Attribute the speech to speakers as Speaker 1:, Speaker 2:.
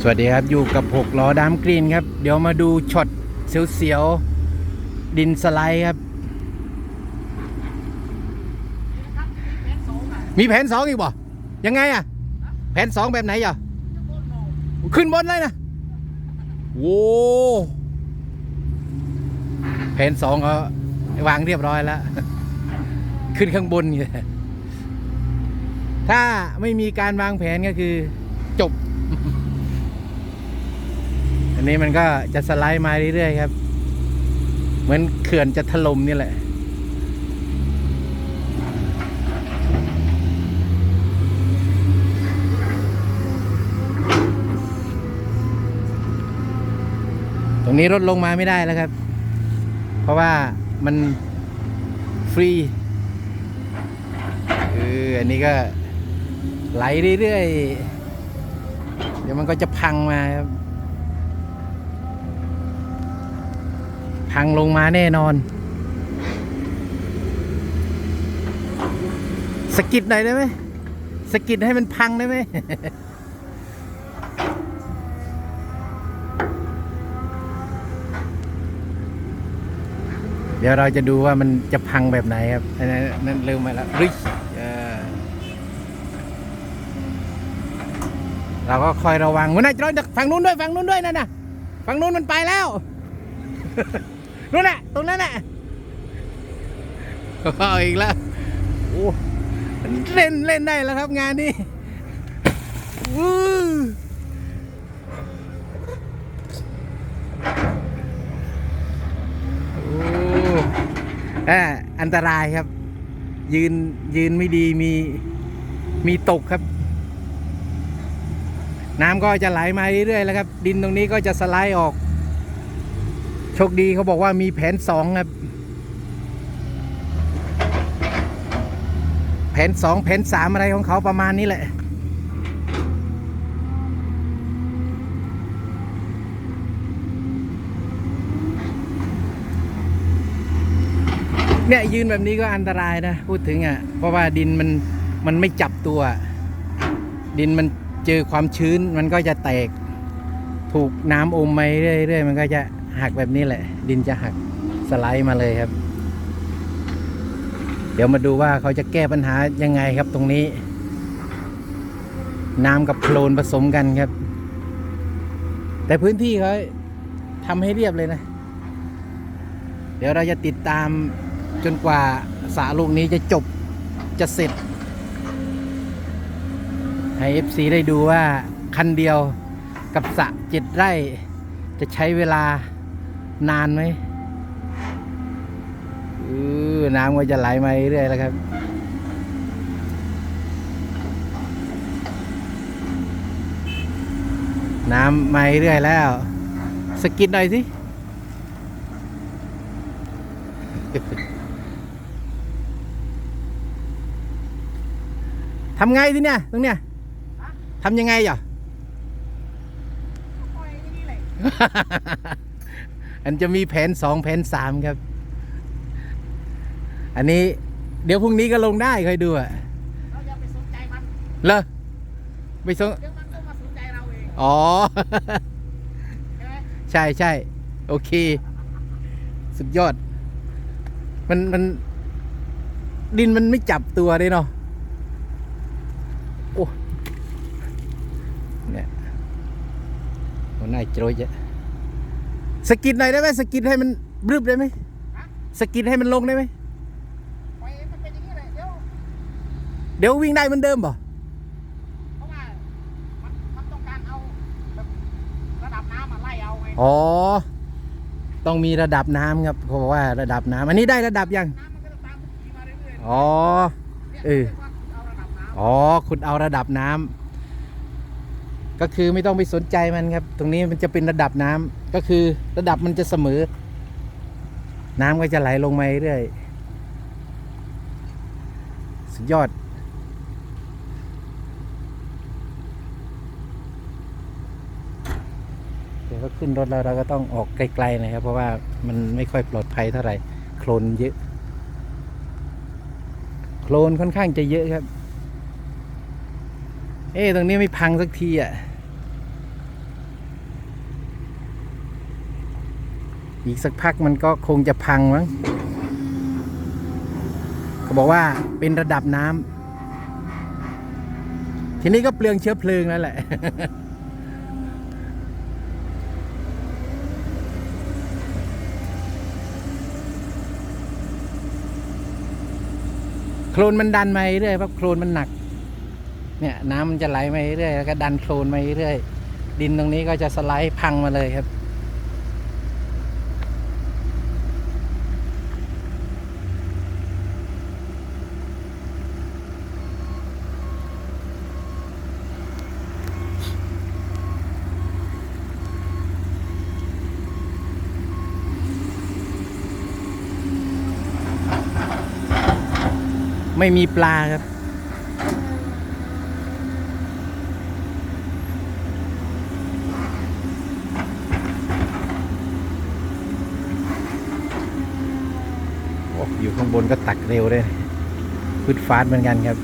Speaker 1: สวัสดีครับอยู่กับหกล้อดามกรีนครับ เดี๋ยวมาดูช็อตเสียวๆดินสไลด์ครับ มีแผนสองอีกบ่ยังไงอะแผนสองแบบไหนอะขึ้นบนเลยนะโว้แผนสองเขาวางเรียบร้อยแล้ว ขึ้นข้างบนอยู่ถ้าไม่มีการวางแผนก็คือจบ นนี้มันก็จะสไลด์มาเรื่อยๆครับ เหมือนเขื่อนจะถล่มนี่แหละตรงนี้รถลงมาไม่ได้แล้วครับ เพราะว่ามันฟรีเอออันนี้ก็ไหลเรื่อยๆ เดี๋ยวมันก็จะพังมาครับ พังลงมาแน่นอน สกิดหน่อยได้ไหมสกิดให้มันพังได้ไหมเดี๋ยวเราจะดูว่ามันจะพังแบบไหนครับนั่นนั่นเริ่มมาแล้วริเออเราก็คอยระวังวันนั้นจะฝั่งนู้นด้วยฝั่งนู้นด้วยนั่นน่ะฝั่งนู้นมันไปแล้ว นู่นน่ะ ตรงนั้นน่ะเอาอีกแล้วโอ้เล่นเล่นได้แล้วครับงานนี้วู้โอ้อ่าอันตรายครับ ยืนยืนไม่ดีมีมีตกครับ น้ำก็จะไหลมาเรื่อยๆแล้วครับ ดินตรงนี้ก็จะสไลด์ออก โชคดีเขาบอกว่ามีแผนสองครับ แผนสองแผนสามอะไรของเขาประมาณนี้แหละ เนี่ยยืนแบบนี้ก็อันตรายนะ พูดถึงอะ เพราะว่าดินมันมันไม่จับตัว ดินมันเจอความชื้นมันก็จะแตก ถูกน้ำอมไปเรื่อยๆมันก็จะ หักแบบนี้แหละ ดินจะหักสไลด์มาเลยครับ เดี๋ยวมาดูว่าเขาจะแก้ปัญหายังไงครับตรงนี้ น้ำกับโคลนผสมกันครับ แต่พื้นที่เขาทำให้เรียบเลยนะ เดี๋ยวเราจะติดตามจนกว่าสระลูกนี้จะจบจะเสร็จ ให้ FC ได้ดูว่าคันเดียวกับสระเจ็ดไร่ จะใช้เวลา นานไหมออน้ำก็จะไหลมาเรื่อยๆแล้วครับ น้ำมาเรื่อยแล้วสะกิดหน่อยสิทำไงทีเนี่ยตรงเนี้ยทำยังไงอะ อันจะมีแผนสองแผนสามครับ อันนี้เดี๋ยวพรุ่งนี้ก็ลงได้คอยดูอะ
Speaker 2: เราอย่าไปสนใจมัน
Speaker 1: เลอไม่สง
Speaker 2: เดี๋ยวมันก็มาสนใจเราเอง
Speaker 1: อ๋อ
Speaker 2: ใช่ไหม
Speaker 1: ใช่ใช่โอเค สุดยอด มันมัน ดินมันไม่จับตัวเลยเนาะโอ้เนี่ยมันน่าโจรยะ สะกิดหน่อยได้ไหมสะกิดให้มันบรึบได้ไหม
Speaker 2: ฮะ
Speaker 1: สะกิดให้มันลงได้ไหม
Speaker 2: ปล่อยให้มันเป็นอย่างนี้เลยเดี๋ยว
Speaker 1: เดี๋ยววิ่งได้เหมือนเดิมป่ะ
Speaker 2: เพราะว่ามันมันต้องการเอาแบบระดับน้ำมาไล่เอาไง
Speaker 1: อ๋อ ต้องมีระดับน้ำครับเขาบอกว่าระดับน้ำอันนี้ได้ระดับยัง
Speaker 2: น้ำมันก็จะตามพื้นที่มาเรื่อยๆ
Speaker 1: อ๋อ
Speaker 2: เนี่ย
Speaker 1: เออ
Speaker 2: รียกว่าเอาระดับน้ำ
Speaker 1: อ๋อขุดเอาระดับน้ำก็คือไม่ต้องไปสนใจมันครับ ตรงนี้มันจะเป็นระดับน้ำ ก็คือระดับมันจะเสมอ น้ำก็จะไหลลงมาเรื่อยสุดยอด เดี๋ยวก็ขึ้นรถแล้วเราก็ต้องออกไกลๆนะครับ เพราะว่ามันไม่ค่อยปลอดภัยเท่าไหร่ โคลนเยอะ โคลนค่อนข้างจะเยอะครับ เอ๊ะตรงนี้ไม่พังสักทีอะ อีกสักพักมันก็คงจะพังมั้งเขาบอกว่าเป็นระดับน้ำทีนี้ก็เปลืองเชื้อเพลิงแล้วแหละโคลนมันดันมาเรื่อยเพราะโคลนมันหนัก เนี่ยน้ำมันจะไหลมาเรื่อยแล้วก็ดันโคลนมาเรื่อยดินตรงนี้ก็จะสไลด์พังมาเลยครับ ไม่มีปลาครับโอ้อยู่ข้างบนก็ตักเร็วเลยพืชฟาสต์เหมือนกันครับ